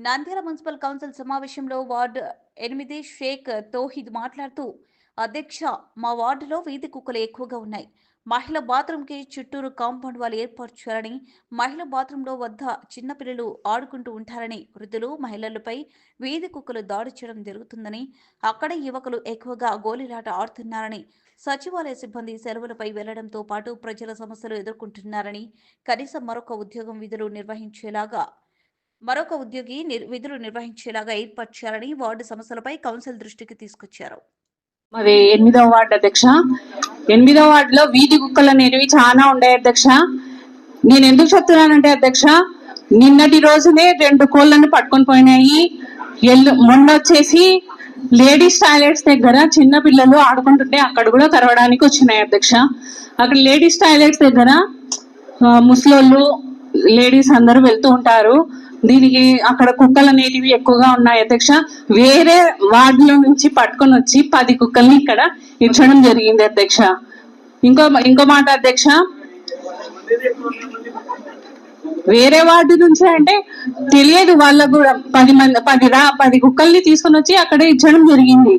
Nandyal municipal council సమావేశంలో ward ఎనిమిది షేక్ తోహిద్ మాట్లాడుతూ అధ్యక్ష మా వార్డులో వీధి కుక్కలు ఎక్కువగా ఉన్నాయి. మహిళ బాత్రూంకి చుట్టూరు కాంపౌండ్ వాళ్ళు ఏర్పాటు చేయాలని మహిళ బాత్రూంలో వద్ద చిన్నపిల్లలు ఆడుకుంటూ ఉంటారని వృద్ధులు మహిళలపై వీధి కుక్కలు దాడి చేయడం జరుగుతుందని అక్కడ యువకులు ఎక్కువగా గోలీలాట ఆడుతున్నారని సచివాలయ సిబ్బంది సెలవులపై వెళ్ళడంతో పాటు ప్రజల సమస్యలు ఎదుర్కొంటున్నారని కనీసం మరొక ఉద్యోగం విధులు నిర్వహించేలాగా మరొక ఉద్యోగి విధులు నిర్వహించేలాగా ఏర్పాటు చేయాలని వార్డు సమస్యలపై కౌన్సిల్ దృష్టికి తీసుకొచ్చారు. మరి ఎనిమిదవ వార్డు అధ్యక్ష. ఎనిమిదవ వార్డులో వీధి కుక్కలు అనేవి చాలా ఉండే అధ్యక్ష. నేను ఎందుకు చెప్తున్నానంటే అధ్యక్ష నిన్నటి రోజునే రెండు కోళ్ళను పట్టుకొని పోయినాయి. ఎల్లు మొన్న వచ్చేసి లేడీస్ టాయిలెట్స్ దగ్గర చిన్న పిల్లలు ఆడుకుంటుంటే అక్కడ కూడా కరవడానికి వచ్చినాయి అధ్యక్ష. అక్కడ లేడీస్ టాయిలెట్స్ దగ్గర ముసలోళ్ళు లేడీస్ అందరూ వెళ్తూ ఉంటారు. దీనికి అక్కడ కుక్కలు అనేటివి ఎక్కువగా ఉన్నాయి అధ్యక్ష. వేరే వార్డులో నుంచి పట్టుకొని వచ్చి పది కుక్కల్ని ఇక్కడ ఇచ్చడం జరిగింది అధ్యక్ష. ఇంకో ఇంకో మాట అధ్యక్ష. వేరే వార్డు నుంచి అంటే తెలియదు వాళ్ళకు కూడా. పది మంది పది రా పది కుక్కల్ని తీసుకొని వచ్చి అక్కడే ఇచ్చడం జరిగింది.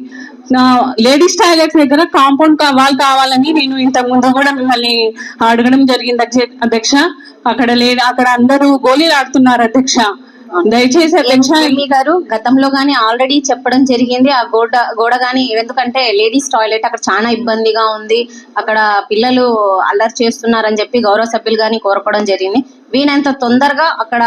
లేడీస్ టాయిలెట్స్ దగ్గర కాంపౌండ్ కావాలి కావాలని నేను ఇంతకు ముందు కూడా మిమ్మల్ని అడగడం జరిగింది అధ్యక్ష. అక్కడ లేదు అక్కడ అందరూ గోళీలు ఆడుతున్నారు అధ్యక్ష. దయచేసి అధ్యక్ష ఎంపీ గారు గతంలో గానీ ఆల్రెడీ చెప్పడం జరిగింది. ఆ గోడ గోడ గానీ ఎందుకంటే లేడీస్ టాయిలెట్ అక్కడ చాలా ఇబ్బందిగా ఉంది. అక్కడ పిల్లలు అల్లరి చేస్తున్నారని చెప్పి గౌరవ సభ్యులు గాని కోరుకోవడం జరిగింది. వీనంత తొందరగా అక్కడ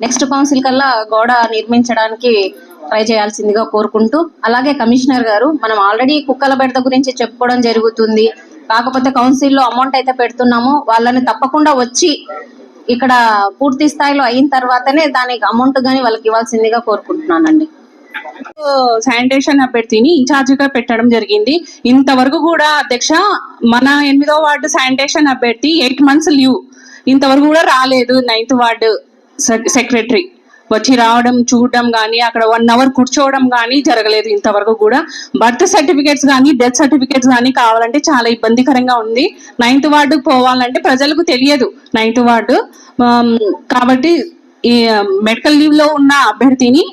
నెక్స్ట్ కౌన్సిల్ కల్లా గోడ నిర్మించడానికి ట్రై చేయాల్సిందిగా కోరుకుంటూ అలాగే కమిషనర్ గారు మనం ఆల్రెడీ కుక్కల బెడత గురించి చెప్పుకోవడం జరుగుతుంది. కాకపోతే కౌన్సిల్లో అమౌంట్ అయితే పెడుతున్నాము. వాళ్ళని తప్పకుండా వచ్చి ఇక్కడ పూర్తి స్థాయిలో అయిన తర్వాతనే దానికి అమౌంట్ గానీ వాళ్ళకి ఇవ్వాల్సిందిగా కోరుకుంటున్నానండి. శానిటేషన్ అభ్యర్థిని ఇన్ఛార్జ్గా పెట్టడం జరిగింది. ఇంతవరకు కూడా అధ్యక్ష మన ఎనిమిదో వార్డు శానిటేషన్ అభ్యర్థి ఎయిట్ మంత్స్ లీవ్. ఇంతవరకు కూడా రాలేదు నైన్త్ వార్డు సెక్రటరీ. వచ్చి రావడం చూడడం కానీ అక్కడ వన్ అవర్ కూర్చోవడం కానీ జరగలేదు ఇంతవరకు కూడా. బర్త్ సర్టిఫికేట్స్ కానీ డెత్ సర్టిఫికేట్స్ కానీ కావాలంటే చాలా ఇబ్బందికరంగా ఉంది. నైన్త్ వార్డుకు పోవాలంటే ప్రజలకు తెలియదు. నైన్త్ వార్డు కాబట్టి ఈ మెడికల్ లీవ్లో ఉన్న అభ్యర్థిని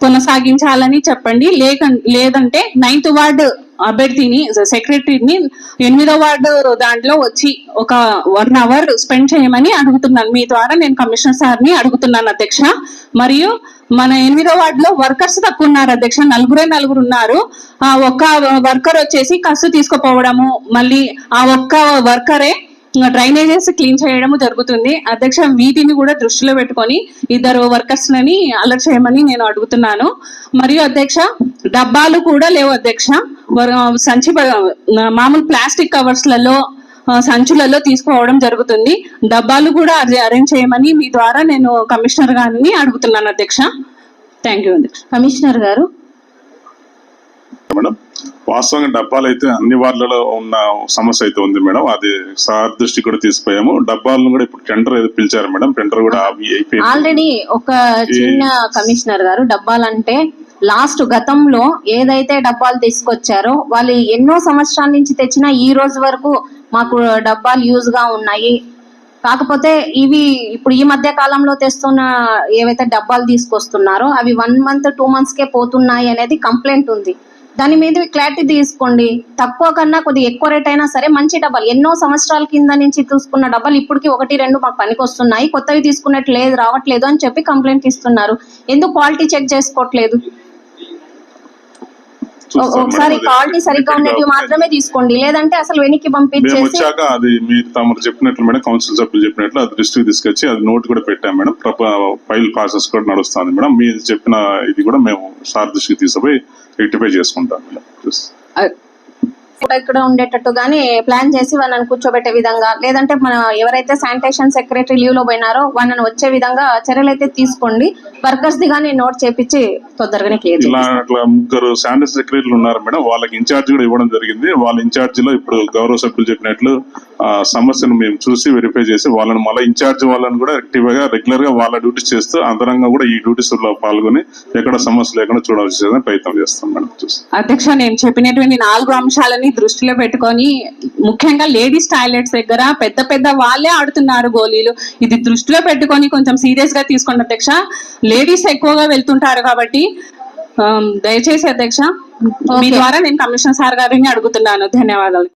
కొనసాగించాలని చెప్పండి. లేక లేదంటే నైన్త్ వార్డు అభ్యర్థిని సెక్రటరీని ఎనిమిదో వార్డు దాంట్లో వచ్చి ఒక వన్ అవర్ స్పెండ్ చేయమని అడుగుతున్నాను. మీ ద్వారా నేను కమిషనర్ సార్ని అడుగుతున్నాను అధ్యక్ష. మరియు మన ఎనిమిదో వార్డులో వర్కర్స్ తక్కువ ఉన్నారు అధ్యక్ష. నలుగురే నలుగురు ఉన్నారు. ఆ ఒక్క వర్కర్ వచ్చేసి కసు తీసుకుపోవడము మళ్ళీ ఆ ఒక్క వర్కరే డ్రైనేజెస్ క్లీన్ చేయడం జరుగుతుంది. అధ్యక్ష వీటిని కూడా దృష్టిలో పెట్టుకొని ఇద్దరు వర్కర్స్ని అలర్ట్ చేయమని నేను అడుగుతున్నాను. మరియు అధ్యక్ష డబ్బాలు కూడా లేవు అధ్యక్ష. సంచి మామూలు ప్లాస్టిక్ కవర్స్లలో సంచులలో తీసుకోవడం జరుగుతుంది. డబ్బాలు కూడా అరేంజ్ చేయమని మీ ద్వారా నేను కమిషనర్ గారిని అడుగుతున్నాను అధ్యక్ష. థ్యాంక్ యూ అధ్యక్ష. కమిషనర్ గారు మేడం? వాస్తవంగా డబ్బాలు అయితే అన్ని వార్డులలో ఉన్న సమస్య అయితే ఉంది మేడం. అది సార్ దృష్టి కూడా తీసుకుపోయాము డబ్బాలను కూడా ఇప్పుడు టెండర్ ఏదో పిలిచారు మేడం. టెండర్ కూడా ఆల్రెడీ ఒక చిన్న కమిషనర్ గారు డబ్బాలంటే లాస్ట్ గతంలో ఏదైతే డబ్బాలు తీసుకొచ్చారో వాళ్ళు ఎన్నో సంవత్సరాల నుంచి తెచ్చినా ఈ రోజు వరకు మాకు డబ్బాలు యూజ్గా ఉన్నాయి. కాకపోతే ఇవి ఇప్పుడు ఈ మధ్య కాలంలో తెస్తున్న ఏవైతే డబ్బాలు తీసుకొస్తున్నారో అవి వన్ మంత్ టూ మంత్స్ కే పోతున్నాయి అనేది కంప్లైంట్ ఉంది. దాని మీద క్లారిటీ తీసుకోండి. తక్కువ కన్నా కొద్దిగా ఎక్కువ రేట్ అయినా సరే మంచి డబ్బాలు ఎన్నో సంవత్సరాల కింద నుంచి తీసుకున్న డబ్బాలు ఇప్పటికి ఒకటి రెండు మాకు పనికి వస్తున్నాయి కొత్తవి తీసుకున్నట్టు లేదు రావట్లేదు అని చెప్పి కంప్లైంట్ ఇస్తున్నారు. ఎందుకు క్వాలిటీ చెక్ చేసుకోవట్లేదు. ఒకసారి క్వాలిటీ సరిగ్గా ఉండేటివి మాత్రమే తీసుకోండి. లేదంటే అసలు వెనక్కి పంపించేసి అది మీరు తమరు చెప్పినట్లు మేడం కౌన్సిల్ సభ్యులు చెప్పినట్లు అది దృష్టికి తీసుకొచ్చి అది నోట్ కూడా పెట్టాం మేడం. ఫైల్ ప్రాసెస్ కూడా నడుస్తుంది మేడం. మీరు చెప్పిన ఇది కూడా మేము సార్ దృష్టికి తీసుకుపోయి రెక్టిఫై చేసుకుంటాను. మేడం ఇక్కడ ఉండేటట్టు గానీ ప్లాన్ చేసి వాళ్ళని కూర్చోబెట్టే విధంగా లేదంటే మన ఎవరైతే శానిటేషన్ సెక్రటరీ లీవ్లో పోయినారో వాళ్ళని వచ్చే విధంగా చర్యలు అయితే తీసుకోండి. వర్కర్స్ ది గానీ నోట్ చేపించి తొందరగానే క్లియర్ ఇలా అట్లా ముగ్గురు శానిటరీ సెక్రటరీలు ఉన్నారు మేడం. వాళ్ళకి ఇన్ఛార్జ్ కూడా ఇవ్వడం జరిగింది. వాళ్ళ ఇన్ఛార్జ్లో ఇప్పుడు గౌరవ సభ్యులు చెప్పినట్లు ఆ సమస్యను మేము చూసి వెరిఫై చేసి వాళ్ళని మళ్ళీ ఇన్ఛార్జ్ వాళ్ళని కూడా యాక్టివ్గా రెగ్యులర్గా వాళ్ళ డ్యూటీస్ చేస్తూ అంతరంగా కూడా ఈ డ్యూటీస్లో పాల్గొని ఎక్కడ సమస్య లేకుండా చూడాల్సిన ప్రయత్నం చేస్తాం మేడం. చూస్తాం. అధ్యక్ష నేను చెప్పినటువంటి నాలుగు అంశాలని ఆరోగ్యాన్ని దృష్టిలో పెట్టుకొని ముఖ్యంగా లేడీస్ టాయిలెట్స్ దగ్గర పెద్ద పెద్ద వాళ్ళే ఆడుతున్నారు గోళీలు. ఇది దృష్టిలో పెట్టుకొని కొంచెం సీరియస్గా తీసుకోండి అధ్యక్ష. లేడీస్ ఎక్కువగా వెళ్తుంటారు కాబట్టి దయచేసి అధ్యక్ష మీ. ద్వారా నేను కమిషనర్ సార్ గారిని అడుగుతున్నాను. ధన్యవాదాలు.